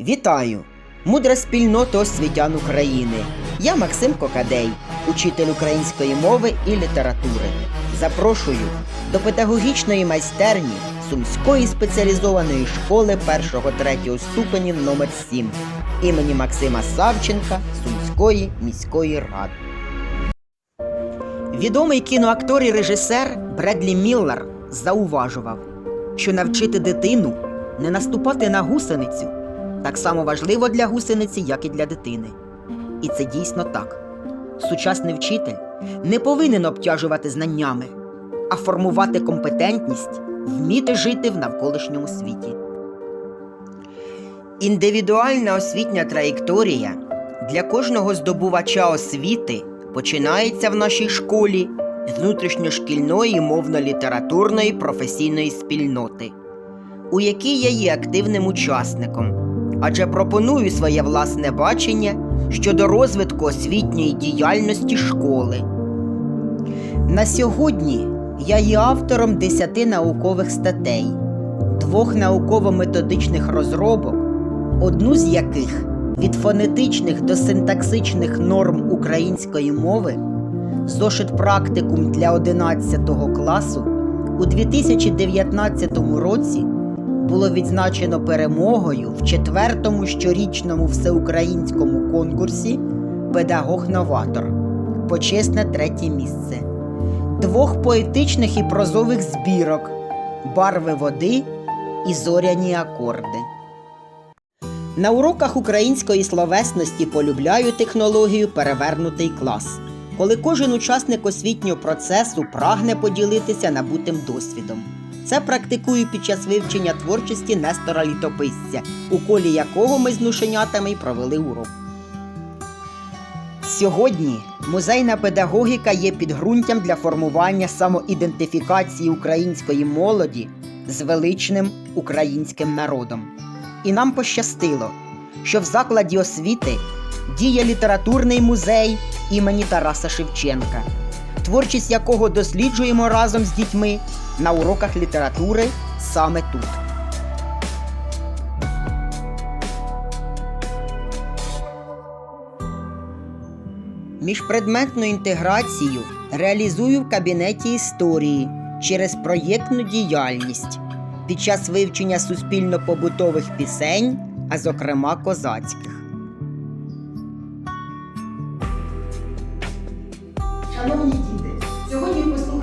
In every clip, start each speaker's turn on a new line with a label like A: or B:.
A: Вітаю! Мудра спільнота освітян України. Я Максим Кокадей, учитель української мови і літератури. Запрошую до педагогічної майстерні Сумської спеціалізованої школи 1-3 ступенів номер 7 імені Максима Савченка Сумської міської ради. Відомий кіноактор і режисер Бредлі Міллер зауважував, що навчити дитину не наступати на гусеницю так само важливо для гусениці, як і для дитини. І це дійсно так. Сучасний вчитель не повинен обтяжувати знаннями, а формувати компетентність, вміти жити в навколишньому світі. Індивідуальна освітня траєкторія для кожного здобувача освіти починається в нашій школі з внутрішньошкільної мовно-літературної професійної спільноти, у якій я є активним учасником, адже пропоную своє власне бачення щодо розвитку освітньої діяльності школи. На сьогодні я є автором 10 наукових статей, двох науково-методичних розробок, одну з яких від фонетичних до синтаксичних норм української мови, зошит практикум для 11 класу у 2019 році було відзначено перемогою в четвертому щорічному всеукраїнському конкурсі Педагог-новатор. Почесне третє місце. Двох поетичних і прозових збірок Барви води і зоряні акорди. На уроках української словесності полюбляю технологію перевернутий клас, коли кожен учасник освітнього процесу прагне поділитися набутим досвідом. Це практикую під час вивчення творчості Нестора Літописця, у колі якого ми з нушенятами й провели урок. Сьогодні музейна педагогіка є підґрунтям для формування самоідентифікації української молоді з величним українським народом. І нам пощастило, що в закладі освіти діє літературний музей імені Тараса Шевченка, творчість якого досліджуємо разом з дітьми на уроках літератури саме тут. Міжпредметну інтеграцію реалізую в кабінеті історії через проєктну діяльність під час вивчення суспільно-побутових пісень, а зокрема козацьких. Шановні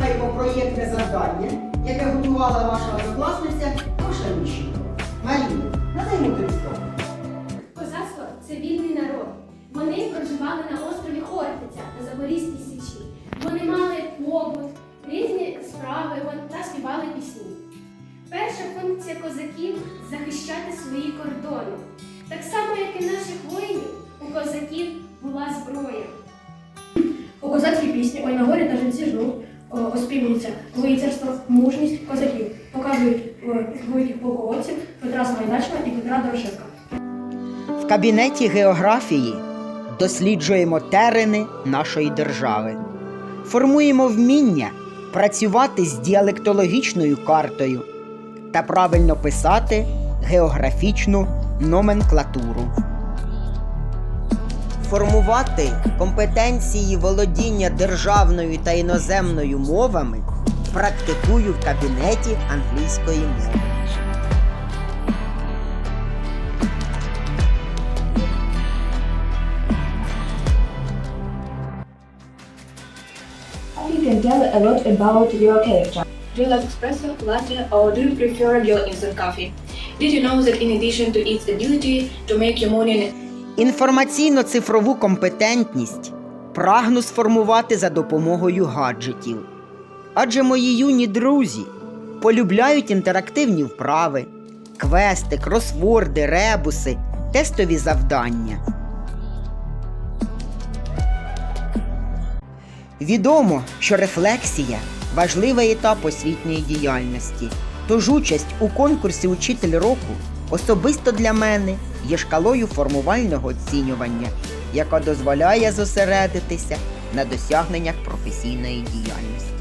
A: діти, проєктне завдання, яке готувала ваша однокласниця Маша Міщенкова. Маріна, надаймо тобі слово.
B: Козацтво це вільний народ. Вони проживали на острові Хортиця на Запорізькій Січі. Вони мали побут, різні справи та співали пісні. Перша функція козаків захищати свої кордони. Так само, як і наших воїнів, у козаків була зброя.
C: У козацькій пісні «Ой на горі та жінці жнуть» о, оспівується лицарство, мужність козаків. Показують е, великих полководців Петра Самайдачного і Петра Дорошенка.
A: В кабінеті географії досліджуємо терени нашої держави, формуємо вміння працювати з діалектологічною картою та правильно писати географічну номенклатуру. Формувати компетенції володіння державною та іноземною мовами практикую в кабінеті англійської мови.
C: Do you like espresso, latte, or do you prefer your instant coffee? Did you know that in addition to its ability to make your morning
A: Інформаційно-цифрову компетентність прагну сформувати за допомогою гаджетів. Адже мої юні друзі полюбляють інтерактивні вправи, квести, кросворди, ребуси, тестові завдання. Відомо, що рефлексія важливий етап освітньої діяльності. Тож участь у конкурсі Учитель року особисто для мене є шкалою формувального оцінювання, яка дозволяє зосередитися на досягненнях професійної діяльності.